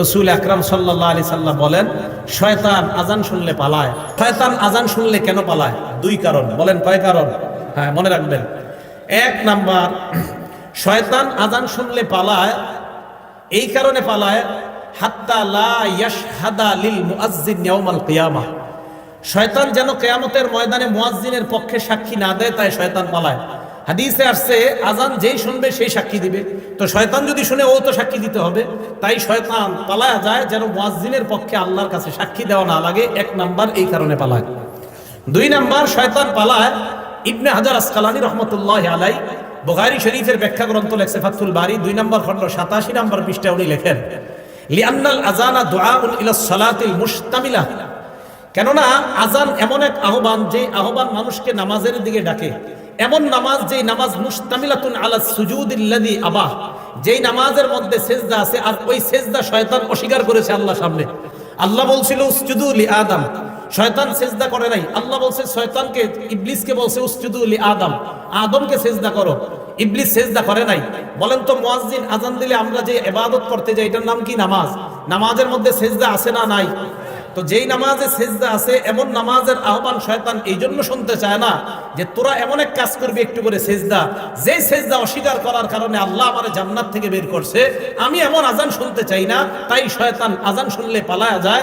রসুল আকরাম সাল্লাহ আলি সাল্লাম বলেন, শয়তান আজান শুনলে পালায়। শয়তান আজান শুনলে কেন পালায়? দুই কারণ। বলেন কয় কারণ? হ্যাঁ মনে রাখবেন। এক নাম্বার, শয়তান আজান শুনলে পালায়, এই কারণে পালায়, হাত্তা লা ইয়াশহাদা লিল মুআজ্জিন ইয়াউমাল শয়তান যেন কেয়ামতের ময়দানে মুয়াজ্জিনের পক্ষে সাক্ষী না দেয়, তাই শয়তান পালায়। হাদিসে আসছে, আজান যেই শুনবে সেই সাক্ষী দিবে। তো শয়তান যদি শুনে, ও তো সাক্ষী দিতে হবে। তাই শয়তান পালায়া যায় যেন মুয়াজ্জিনের পক্ষে আল্লাহর কাছে সাক্ষী দেওয়া না লাগে। এক নাম্বার এই কারণে পালায়। দুই নাম্বার, শয়তান পালায়। ইবনে হাজার আসকালানি রহমতুল্লাহ আলাই বুখারী শরীফের ব্যাখ্যা গ্রন্থ লেখছে ফাতুল বাড়ি দুই নম্বর খণ্ড সাতাশি নম্বর পৃষ্ঠা উনি লেখেন, লিআন্নাল আজানা দুআউন ইলা সালাতিল মুশতামিলা। কেননা আজান এমন এক আহ্বান যে আহ্বান মানুষকে নামাজের দিকে ডাকে। এমন নামাজ যেই নামাজ মুস্তামিলাতুন আলা সুজুদিল্লাদি আবাহ, যেই নামাজের মধ্যে সেজদা আছে আর ওই সেজদা শয়তান অস্বীকার করেছে আল্লাহ সামনে। আল্লাহ বলছিল, উসজুদু লি আদম। শয়তান সেজদা করে নাই। আল্লাহ বলছে, শয়তানকে, ইবলিসকে বলছে, উসজুদু লি আদম। আদমকে সেজদা করো। ইবলিস সেজদা করে নাই। বলেন তো, মুয়াজ্জিন আজান দিলে আমরা যে ইবাদত করতে যাই, এটার নাম কি নামাজ? নামাজের মধ্যে সেজদা আছে না নাই? তো যেই নামাজে সেজদা আছে, এমন নামাজের আহ্বান শয়তান এই জন্য শুনতে চায় না যে তোরা এমন এক কাজ করবি একটু করে সেজদা। যেই সেজদা অস্বীকার করার কারণে আল্লাহ আমার জান্নাত থেকে বের করছে, আমি এমন আজান শুনতে চাই না, তাই শয়তান আজান শুনলে পালায়া যায়।